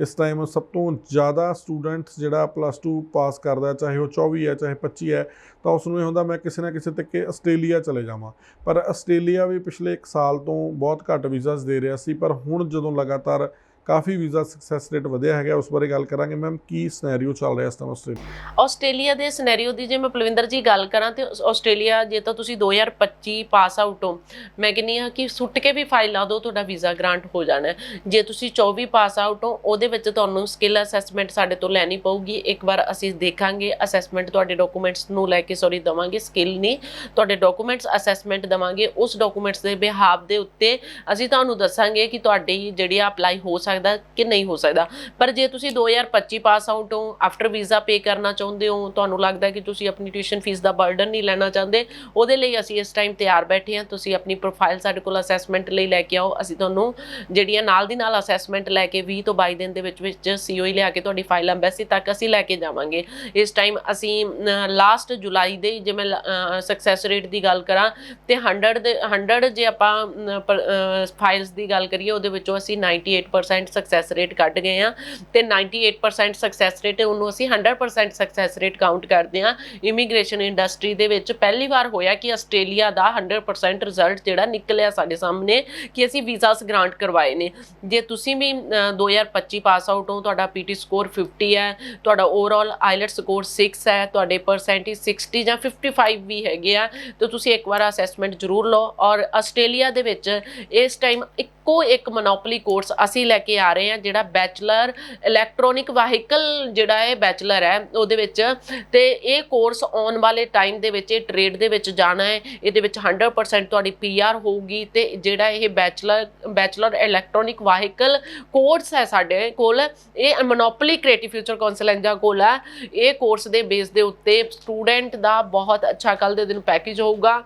ਇਸ ਟਾਈਮ ਸਭ ਤੋਂ ਜ਼ਿਆਦਾ ਸਟੂਡੈਂਟਸ ਜਿਹੜਾ ਪਲੱਸ 2 ਪਾਸ ਕਰਦਾ ਚਾਹੇ ਉਹ 24 ਹੈ, ਚਾਹੇ 25 ਹੈ, ਤਾਂ ਉਸ ਨੂੰ ਇਹ ਹੁੰਦਾ ਮੈਂ ਕਿਸੇ ਨਾ ਕਿਸੇ ਤੱਕੇ ਆਸਟ੍ਰੇਲੀਆ ਚਲੇ ਜਾਵਾਂ। ਪਰ ਆਸਟ੍ਰੇਲੀਆ ਵੀ ਪਿਛਲੇ 1 ਸਾਲ ਤੋਂ ਬਹੁਤ ਘੱਟ ਵੀਜ਼ਾਸ ਦੇ ਰਿਹਾ ਸੀ, ਪਰ ਹੁਣ ਜਦੋਂ ਲਗਾਤਾਰ ਕਾਫੀ ਵੀਜ਼ਾ ਸਕਸੈਸ ਰੇਟ ਵਧਿਆ ਹੈਗਾ, ਉਸ ਬਾਰੇ ਗੱਲ ਕਰਾਂਗੇ। ਮੈਮ ਕੀ ਸਿਨੈਰੀਓ ਚੱਲ ਰਿਹਾ ਇਸ ਟਾਈਮ ਆਸਟ੍ਰੇਲੀਆ ਆਸਟ੍ਰੇਲੀਆ ਦੇ ਸਿਨੈਰੀਓ ਦੀ ਜੇ ਮੈਂ ਪਲਵਿੰਦਰ ਜੀ ਗੱਲ ਕਰਾਂ ਤੇ ਆਸਟ੍ਰੇਲੀਆ ਜੇ ਤਾਂ ਤੁਸੀਂ 2025 ਪਾਸ ਆਊਟ ਹੋ, ਮੈਂ ਕਹਿੰਨੀ ਆ ਕਿ ਸੁੱਟ ਕੇ ਵੀ ਫਾਈਲ ਲਾ ਦਿਓ, ਤੁਹਾਡਾ ਵੀਜ਼ਾ ਗ੍ਰਾਂਟ ਹੋ ਜਾਣਾ ਜੇ ਤੁਸੀਂ 24 ਪਾਸ ਆਊਟ ਹੋ, ਉਹਦੇ ਵਿੱਚ ਤੁਹਾਨੂੰ ਸਕਿੱਲ ਅਸੈਸਮੈਂਟ ਸਾਡੇ ਤੋਂ ਲੈਣੀ ਪਊਗੀ। ਇੱਕ ਵਾਰ ਅਸੀਂ ਦੇਖਾਂਗੇ ਅਸੈਸਮੈਂਟ ਤੁਹਾਡੇ ਡਾਕੂਮੈਂਟਸ ਨੂੰ ਲੈ ਕੇ ਸੌਰੀ ਦਵਾਂਗੇ ਸਕਿੱਲ ਨਹੀਂ, ਤੁਹਾਡੇ ਡਾਕੂਮੈਂਟਸ ਅਸੈਸਮੈਂਟ ਦਵਾਂਗੇ, ਉਸ ਡਾਕੂਮੈਂਟਸ ਦੇ ਬਿਹਾਫ ਦੇ ਉੱਤੇ ਅਸੀਂ ਤੁਹਾਨੂੰ ਦੱਸਾਂਗੇ ਕਿ ਤੁਹਾਡੀ ਜਿਹੜੀ ਅਪਲਾਈ ਹੋ ਸਕਦਾ ਸਕਦਾ ਕਿ ਨਹੀਂ ਹੋ ਸਕਦਾ। ਪਰ ਜੇ ਤੁਸੀਂ 2025 ਪਾਸ ਆਊਟ ਹੋ ਆਫਟਰ ਵੀਜ਼ਾ ਪੇ ਕਰਨਾ ਚਾਹੁੰਦੇ ਹੋ, ਤੁਹਾਨੂੰ ਲੱਗਦਾ ਕਿ ਤੁਸੀਂ ਆਪਣੀ ਟਿਊਸ਼ਨ ਫੀਸ ਦਾ ਬਰਡਨ ਨਹੀਂ ਲੈਣਾ ਚਾਹੁੰਦੇ, ਉਹਦੇ ਲਈ ਅਸੀਂ ਇਸ ਟਾਈਮ ਤਿਆਰ ਬੈਠੇ ਹਾਂ। ਤੁਸੀਂ ਆਪਣੀ ਪ੍ਰੋਫਾਈਲ ਸਾਡੇ ਕੋਲ ਅਸੈਸਮੈਂਟ ਲਈ ਲੈ ਕੇ ਆਓ। ਅਸੀਂ ਤੁਹਾਨੂੰ ਜਿਹੜੀਆਂ ਨਾਲ ਦੀ ਨਾਲ ਅਸੈਸਮੈਂਟ ਲੈ ਕੇ 20 ਤੋਂ 22 ਦਿਨ ਦੇ ਵਿੱਚ ਵਿੱਚ ਸੀਓਈ ਲਿਆ ਕੇ ਤੁਹਾਡੀ ਫਾਈਲ ਐਮਬੈਸੀ ਤੱਕ ਅਸੀਂ ਲੈ ਕੇ ਜਾਵਾਂਗੇ। ਇਸ ਟਾਈਮ ਅਸੀਂ ਲਾਸਟ ਜੁਲਾਈ ਦੇ ਜੇ ਮੈਂ ਸਕਸੈਸ ਰੇਟ ਦੀ ਗੱਲ ਕਰਾਂ, ਤੇ 100 ਦੇ 100 ਜੇ ਆਪਾਂ ਫਾਈਲਸ ਦੀ ਗੱਲ ਕਰੀਏ, ਉਹਦੇ ਵਿੱਚੋਂ ਅਸੀਂ 98% ਸਕਸੈਸ ਰੇਟ ਕੱਢ ਗਏ ਆ ਤੇ 98% ਸਕਸੈਸ ਰੇਟ ਉਹਨੂੰ ਅਸੀਂ 100% ਸਕਸੈਸ ਰੇਟ ਕਾਊਂਟ ਕਰਦੇ ਆ ਇਮੀਗ੍ਰੇਸ਼ਨ ਇੰਡਸਟਰੀ ਦੇ ਵਿੱਚ ਪਹਿਲੀ ਵਾਰ ਹੋਇਆ ਕਿ ਆਸਟ੍ਰੇਲੀਆ ਦਾ 100% ਰਿਜ਼ਲਟ ਜਿਹੜਾ ਨਿਕਲਿਆ ਸਾਡੇ ਸਾਹਮਣੇ ਕਿ ਅਸੀਂ ਵੀਜ਼ਾਸ ਗ੍ਰਾਂਟ ਕਰਵਾਏ ਨੇ। ਜੇ ਤੁਸੀਂ ਵੀ ਅ, 2025 ਪਾਸ ਆਊਟ ਹੋ ਤੁਹਾਡਾ ਪੀਟੀ ਸਕੋਰ 50 ਹੈ ਤੁਹਾਡਾ ਓਵਰਆਲ ਆਈਲੈਟ ਸਕੋਰ 6 ਹੈ ਤੁਹਾਡੇ ਪਰਸੈਂਟੇਜ 60 ਜਾਂ 55 ਵੀ ਹੈਗੇ ਆ ਤਾਂ ਤੁਸੀਂ ਇੱਕ ਵਾਰ ਅਸੈਸਮੈਂਟ ਜ਼ਰੂਰ ਲਓ। ਔਰ ਆਸਟ੍ਰੇਲੀਆ ਦੇ ਵਿੱਚ ਇਸ ਟਾਈਮ ਇੱਕੋ ਇੱਕ ਮੋਨੋਪੋਲੀ ਕੋਰਸ ਅਸੀਂ ਲੈ ਕੇ ਆ ਰਹੇ ਹਾਂ, ਜਿਹੜਾ ਬੈਚਲਰ ਇਲੈਕਟ੍ਰੋਨਿਕ ਵਾਹੀਕਲ ਜਿਹੜਾ ਹੈ ਬੈਚਲਰ ਹੈ, ਉਹਦੇ ਵਿੱਚ। ਤੇ ਇਹ ਕੋਰਸ ਆਉਣ ਵਾਲੇ ਟਾਈਮ ਦੇ ਵਿੱਚ, ਇਹ ਟ੍ਰੇਡ ਦੇ ਵਿੱਚ ਜਾਣਾ ਹੈ। ਇਹਦੇ ਵਿੱਚ 100% ਤੁਹਾਡੀ ਪੀਆਰ ਹੋਊਗੀ ਤੇ ਜਿਹੜਾ ਇਹ bachelor bachelor electronic vehicle course ਹੈ ਸਾਡੇ ਕੋਲ, ਇਹ monopoly creative future council India ਕੋਲ ਹੈ। ਇਹ ਕੋਰਸ ਦੇ ਬੇਸ ਦੇ ਉੱਤੇ ਸਟੂਡੈਂਟ ਦਾ ਬਹੁਤ ਅੱਛਾ ਕੱਲ ਦੇ ਦਿਨ ਪੈਕੇਜ ਹੋਊਗਾ।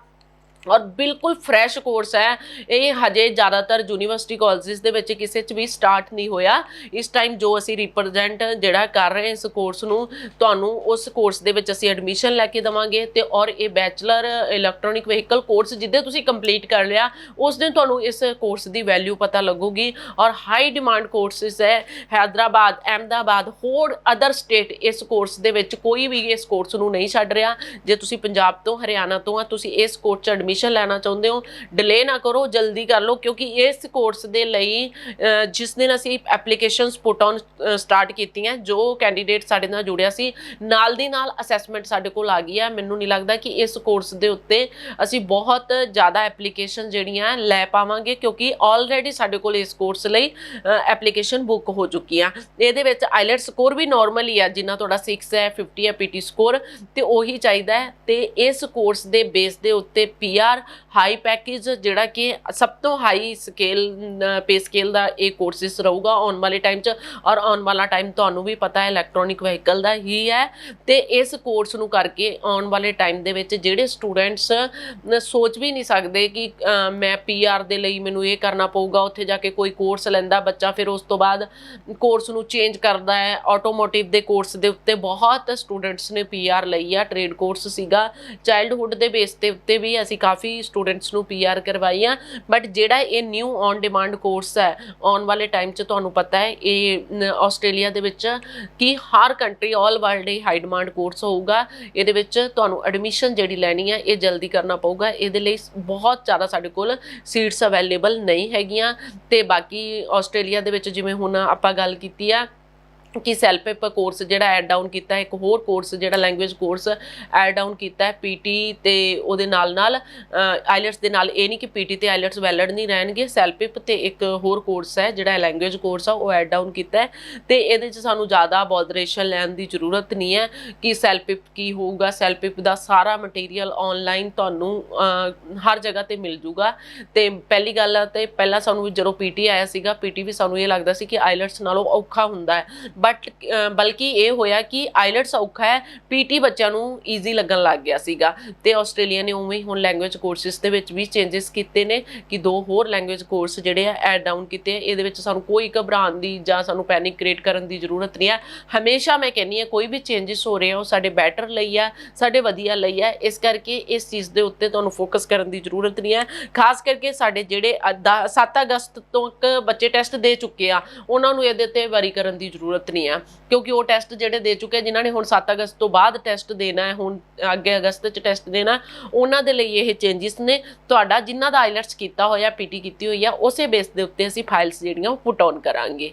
ਔਰ ਬਿਲਕੁਲ ਫਰੈਸ਼ ਕੋਰਸ ਹੈ। ਇਹ ਹਜੇ ਜ਼ਿਆਦਾਤਰ ਯੂਨੀਵਰਸਿਟੀ ਕਾਲਜਸ ਦੇ ਵਿੱਚ ਕਿਸੇ 'ਚ ਵੀ ਸਟਾਰਟ ਨਹੀਂ ਹੋਇਆ। ਇਸ ਟਾਈਮ ਜੋ ਅਸੀਂ ਰਿਪਰੈਜ਼ੈਂਟ ਜਿਹੜਾ ਕਰ ਰਹੇ ਇਸ ਕੋਰਸ ਨੂੰ, ਤੁਹਾਨੂੰ ਉਸ ਕੋਰਸ ਦੇ ਵਿੱਚ ਅਸੀਂ ਐਡਮਿਸ਼ਨ ਲੈ ਕੇ ਦਵਾਂਗੇ ਤੇ ਔਰ ਇਹ ਬੈਚਲਰ ਇਲੈਕਟ੍ਰੋਨਿਕ ਵਹੀਕਲ ਕੋਰਸ ਜਿੱਦੇ ਤੁਸੀਂ ਕੰਪਲੀਟ ਕਰ ਲਿਆ, ਉਸ ਦਿਨ ਤੁਹਾਨੂੰ ਇਸ ਕੋਰਸ ਦੀ ਵੈਲਿਊ ਪਤਾ ਲੱਗੂਗੀ। ਔਰ ਹਾਈ ਡਿਮਾਂਡ ਕੋਰਸਸ ਹੈ, ਹੈਦਰਾਬਾਦ, ਅਹਿਮਦਾਬਾਦ, ਹੋਰ ਅਦਰ ਸਟੇਟ ਇਸ ਕੋਰਸ ਦੇ ਵਿੱਚ ਕੋਈ ਵੀ ਇਸ ਕੋਰਸ ਨੂੰ ਨਹੀਂ ਛੱਡ ਰਿਹਾ। ਜੇ ਤੁਸੀਂ ਪੰਜਾਬ ਤੋਂ, ਹਰਿਆਣਾ ਤੋਂ ਆ, ਤੁਸੀਂ ਇਸ ਕੋਰਸ 'ਚ ਐਡਮਿਸ਼ਨ ਲੈਣਾ ਚਾਹੁੰਦੇ ਹੋ ਡਿਲੇ ਨਾ ਕਰੋ, ਜਲਦੀ ਕਰ ਲਓ, ਕਿਉਂਕਿ ਇਸ ਕੋਰਸ ਦੇ ਲਈ ਜਿਸ ਦਿਨ ਅਸੀਂ ਐਪਲੀਕੇਸ਼ਨਸ ਪੁੱਟ ਔਨ ਸਟਾਰਟ ਕੀਤੀਆਂ, ਜੋ ਕੈਂਡੀਡੇਟ ਸਾਡੇ ਨਾਲ ਜੁੜਿਆ ਸੀ, ਨਾਲ ਦੀ ਨਾਲ ਅਸੈਸਮੈਂਟ ਸਾਡੇ ਕੋਲ ਆ ਗਈ ਹੈ ਮੈਨੂੰ ਨਹੀਂ ਲੱਗਦਾ ਕਿ ਇਸ ਕੋਰਸ ਦੇ ਉੱਤੇ ਅਸੀਂ ਬਹੁਤ ਜ਼ਿਆਦਾ ਐਪਲੀਕੇਸ਼ਨ ਜਿਹੜੀਆਂ ਲੈ ਪਾਵਾਂਗੇ, ਕਿਉਂਕਿ ਆਲਰੇਡੀ ਸਾਡੇ ਕੋਲ ਇਸ ਕੋਰਸ ਲਈ ਐਪਲੀਕੇਸ਼ਨ ਬੁੱਕ ਹੋ ਚੁੱਕੀ ਆ। ਇਹਦੇ ਵਿੱਚ ਆਈਲੈਟ ਸਕੋਰ ਵੀ ਨਾਰਮਲ ਹੀ ਆ, ਜਿੰਨਾ ਤੁਹਾਡਾ 6 ਹੈ 50 ਹੈ ਪੀਟੀ ਸਕੋਰ ਤੇ ਉਹੀ ਚਾਹੀਦਾ ਹੈ। ਤੇ ਇਸ ਕੋਰਸ ਦੇ ਬੇਸ ਦੇ ਉੱਤੇ ਪੀ ਪੀਆਰ ਹਾਈ ਪੈਕੇਜ ਜਿਹੜਾ ਕਿ ਸਭ ਤੋਂ ਹਾਈ ਸਕੇਲ ਪੇ ਸਕੇਲ ਦਾ ਇਹ ਕੋਰਸਿਸ ਰਹੂਗਾ। ਆਉਣ ਵਾਲੇ ਟਾਈਮ 'ਚ ਔਰ ਆਉਣ ਵਾਲਾ ਟਾਈਮ ਤੁਹਾਨੂੰ ਵੀ ਪਤਾ ਹੈ ਇਲੈਕਟ੍ਰੋਨਿਕ ਵਹੀਕਲ ਦਾ ਹੀ ਹੈ। ਤੇ ਇਸ ਕੋਰਸ ਨੂੰ ਕਰਕੇ ਆਉਣ ਵਾਲੇ ਟਾਈਮ ਦੇ ਵਿੱਚ ਜਿਹੜੇ ਸਟੂਡੈਂਟਸ ਸੋਚ ਵੀ ਨਹੀਂ ਸਕਦੇ ਕਿ ਅ, ਮੈਂ ਪੀਆਰ ਦੇ ਲਈ ਮੈਨੂੰ ਇਹ ਕਰਨਾ ਪਊਗਾ ਉੱਥੇ ਜਾ ਕੇ ਕੋਈ ਕੋਰਸ ਲੈਂਦਾ ਬੱਚਾ ਫਿਰ ਉਸ ਤੋਂ ਬਾਅਦ ਕੋਰਸ ਨੂੰ ਚੇਂਜ ਕਰਦਾ ਹੈ। ਆਟੋਮੋਟਿਵ ਦੇ ਕੋਰਸ ਦੇ ਉੱਤੇ ਬਹੁਤ ਸਟੂਡੈਂਟਸ ਨੇ ਪੀਆਰ ਲਈ ਆ। ਟ੍ਰੇਡ ਕੋਰਸ ਸੀਗਾ। ਚਾਈਲਡਹੁੱਡ ਦੇ ਬੇਸ ਤੇ ਉੱਤੇ ਵੀ ਅਸੀਂ ਕਾਫੀ ਸਟੂਡੈਂਟਸ ਨੂੰ ਪੀਆਰ ਕਰਵਾਈਆਂ ਬਟ ਜਿਹੜਾ ਇਹ ਨਿਊ ਔਨ ਡਿਮਾਂਡ ਕੋਰਸ ਹੈ, ਆਉਣ ਵਾਲੇ ਟਾਈਮ 'ਚ ਤੁਹਾਨੂੰ ਪਤਾ ਹੈ, ਇਹ ਆਸਟ੍ਰੇਲੀਆ ਦੇ ਵਿੱਚ ਕਿ ਹਰ ਕੰਟਰੀ ਆਲ ਵਰਲਡ ਇਹ ਹਾਈ ਡਿਮਾਂਡ ਕੋਰਸ ਹੋਊਗਾ। ਇਹਦੇ ਵਿੱਚ ਤੁਹਾਨੂੰ ਐਡਮਿਸ਼ਨ ਜਿਹੜੀ ਲੈਣੀ ਹੈ, ਇਹ ਜਲਦੀ ਕਰਨਾ ਪਊਗਾ। ਇਹਦੇ ਲਈ ਬਹੁਤ ਜ਼ਿਆਦਾ ਸਾਡੇ ਕੋਲ ਸੀਟਸ ਅਵੇਲੇਬਲ ਨਹੀਂ ਹੈਗੀਆਂ। ਤੇ ਬਾਕੀ ਆਸਟ੍ਰੇਲੀਆ ਦੇ ਵਿੱਚ ਜਿਵੇਂ ਹੁਣ ਆਪਾਂ ਗੱਲ ਕੀਤੀ ਆ ਕਿ ਸੈਲਫ ਪੇਪਰ ਕੋਰਸ ਜਿਹੜਾ ਐਡ ਡਾਊਨ ਕੀਤਾ ਇੱਕ ਹੋਰ ਕੋਰਸ ਜਿਹੜਾ ਲੈਂਗੁਏਜ ਕੋਰਸ ਐਡ ਡਾਊਨ ਕੀਤਾ ਹੈ ਪੀਟੀ ਤੇ ਉਹਦੇ ਨਾਲ ਨਾਲ ਆਈਲੈਟਸ ਦੇ ਨਾਲ ਇਹ ਨਹੀਂ ਕਿ ਪੀਟੀ ਤੇ ਆਈਲੈਟਸ ਵੈਲਿਡ ਨਹੀਂ ਰਹਿਣਗੇ ਸੈਲਫ ਪੇਪ ਤੇ ਇੱਕ ਹੋਰ ਕੋਰਸ ਹੈ ਜਿਹੜਾ ਲੈਂਗੁਏਜ ਕੋਰਸ ਆ, ਉਹ ਐਡ ਡਾਊਨ ਕੀਤਾ ਹੈ। ਤੇ ਇਹਦੇ 'ਚ ਸਾਨੂੰ ਜ਼ਿਆਦਾ ਬੋਦਰੇਸ਼ਨ ਲੈਣ ਦੀ ਜ਼ਰੂਰਤ ਨਹੀਂ ਹੈ ਕਿ ਸੈਲਫ ਪੇਪ ਕੀ ਹੋਊਗਾ ਸੈਲਫ ਪੇਪ ਦਾ ਸਾਰਾ ਮਟੀਰੀਅਲ ਆਨਲਾਈਨ ਤੁਹਾਨੂੰ ਹਰ ਜਗ੍ਹਾ ਤੇ ਮਿਲ ਜੂਗਾ। ਤੇ ਪਹਿਲੀ ਗੱਲ ਆ ਤੇ ਪਹਿਲਾਂ ਸਾਨੂੰ ਵੀ ਜਦੋਂ ਪੀਟੀ ਆਇਆ ਸੀਗਾ ਪੀਟੀ ਵੀ ਸਾਨੂੰ ਇਹ ਲੱਗਦਾ ਸੀ ਕਿ ਆਈਲੈਟਸ ਨਾਲੋਂ ਔਖਾ ਹੁੰਦਾ ਹੈ। ਬਟ ਬਲਕਿ ਇਹ ਹੋਇਆ ਕਿ ਆਈਲਟਸ ਔਖਾ ਹੈ, ਪੀਟੀ ਬੱਚਿਆਂ ਨੂੰ ਈਜ਼ੀ ਲੱਗਣ ਲੱਗ ਗਿਆ ਸੀਗਾ। ਤੇ ਆਸਟ੍ਰੇਲੀਆ ਨੇ ਉਵੇਂ ਹੀ ਹੁਣ ਲੈਂਗੁਏਜ ਕੋਰਸਿਸ ਦੇ ਵਿੱਚ ਵੀ ਚੇਂਜਸ ਕੀਤੇ ਨੇ ਕਿ ਦੋ ਹੋਰ ਲੈਂਗੁਏਜ ਕੋਰਸ ਜਿਹੜੇ ਆ ਐਡ ਡਾਊਨ ਕੀਤੇ ਇਹਦੇ ਵਿੱਚ ਸਾਨੂੰ ਕੋਈ ਘਬਰਾਉਣ ਦੀ ਜਾਂ ਸਾਨੂੰ ਪੈਨਿਕ ਕ੍ਰੀਏਟ ਕਰਨ ਦੀ ਜ਼ਰੂਰਤ ਨਹੀਂ ਹੈ ਹਮੇਸ਼ਾ ਮੈਂ ਕਹਿੰਨੀ ਆ ਕੋਈ ਵੀ ਚੇਂਜਸ ਹੋ ਰਹੇ ਆ, ਉਹ ਸਾਡੇ ਬੈਟਰ ਲਈ ਆ, ਸਾਡੇ ਵਧੀਆ ਲਈ ਆ। ਇਸ ਕਰਕੇ ਇਸ ਚੀਜ਼ ਦੇ ਉੱਤੇ ਤੁਹਾਨੂੰ ਫੋਕਸ ਕਰਨ ਦੀ ਜ਼ਰੂਰਤ ਨਹੀਂ ਹੈ ਖਾਸ ਕਰਕੇ ਸਾਡੇ ਜਿਹੜੇ 7 ਅਗਸਤ ਤੱਕ ਬੱਚੇ ਟੈਸਟ ਦੇ ਚੁੱਕੇ ਆ, ਉਹਨਾਂ ਨੂੰ ਇਹਦੇ ਤੇ ਵਰੀ ਕਰਨ ਦੀ ਜ਼ਰੂਰਤ ਨਹੀਂ ਆ, ਕਿਉਂਕਿ ਉਹ ਟੈਸਟ ਜਿਹੜੇ ਦੇ ਚੁੱਕੇ ਜਿਨ੍ਹਾਂ ਨੇ ਹੁਣ 7 ਅਗਸਤ ਤੋਂ ਬਾਅਦ ਟੈਸਟ ਦੇਣਾ ਹੈ, ਹੁਣ ਅੱਗੇ ਅਗਸਤ ਚ ਟੈਸਟ ਦੇਣਾ, ਉਹਨਾਂ ਦੇ ਲਈ ਇਹ ਚੇਂਜਸ ਨੇ। ਤੁਹਾਡਾ ਜਿਨ੍ਹਾਂ ਦਾ ਆਈਲੈਟਸ ਕੀਤਾ ਹੋਇਆ ਪੀਟੀ ਕੀਤੀ ਹੋਈ ਆ, ਉਸੇ ਬੇਸ ਦੇ ਉੱਤੇ ਅਸੀਂ ਫਾਈਲਸ ਜਿਹੜੀਆਂ ਉਹ ਪੁਟ ਔਨ ਕਰਾਂਗੇ।